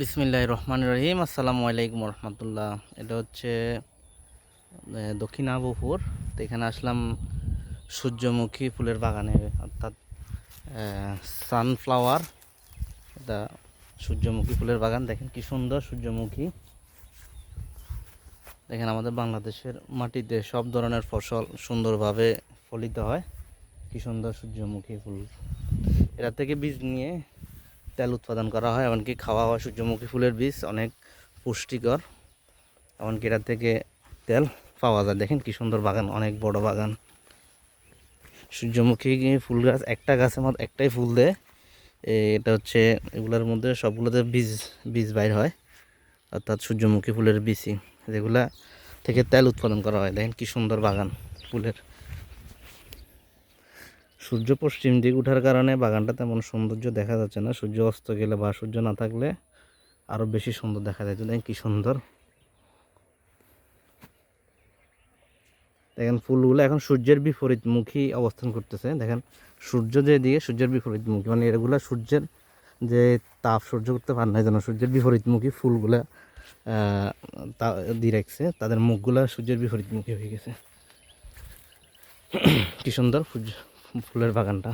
বিসমিল্লাহ রহমান রহিম, আসসালামু আলাইকুম রহমতুল্লাহ। এটা হচ্ছে দক্ষিণ আবুপুর তো এখানে আসলাম সূর্যমুখী ফুলের বাগানে, অর্থাৎ সানফ্লাওয়ার এটা সূর্যমুখী ফুলের বাগান। দেখেন কি সুন্দর সূর্যমুখী। দেখেন আমাদের বাংলাদেশের মাটিতে সব ধরনের ফসল সুন্দরভাবে ফলিত হয়। কি সুন্দর সূর্যমুখী ফুল। এটা থেকে বীজ নিয়ে তেল উৎপাদন করা হয়, এমনকি খাওয়া হয় সূর্যমুখী ফুলের বীজ, অনেক পুষ্টিকর। এমনকি এটার থেকে তেল পাওয়া যায়। দেখেন কি সুন্দর বাগান, অনেক বড় বাগান। সূর্যমুখী ফুল গাছ, একটা গাছের মধ্যে একটাই ফুল দেয়। এটা হচ্ছে, এগুলোর মধ্যে সবগুলোতে বীজ বীজ বাইর হয়। অর্থাৎ সূর্যমুখী ফুলের বীজই, যেগুলা থেকে তেল উৎপাদন করা হয়। দেখেন কি সুন্দর বাগান ফুলের। সূর্য পশ্চিম দিক ওঠার কারণে বাগানটা তেমন সৌন্দর্য দেখা যাচ্ছে না। সূর্য অস্ত গেলে বা সূর্য না থাকলে আরও বেশি সুন্দর দেখা যায়। দেখেন কি সুন্দর। দেখেন ফুলগুলো এখন সূর্যের বিপরীতমুখী অবস্থান করতেছে। দেখেন সূর্য যে দিকে, সূর্যের বিপরীতমুখী। মানে এগুলা সূর্যের যে তাপ সহ্য করতে পারে না, যেন সূর্যের বিপরীতমুখী ফুলগুলা তা দিয়ে রাখছে। তাদের মুখগুলা সূর্যের বিপরীতমুখী হয়ে গেছে। কি সুন্দর ফুল- ফুলের বাগানটা।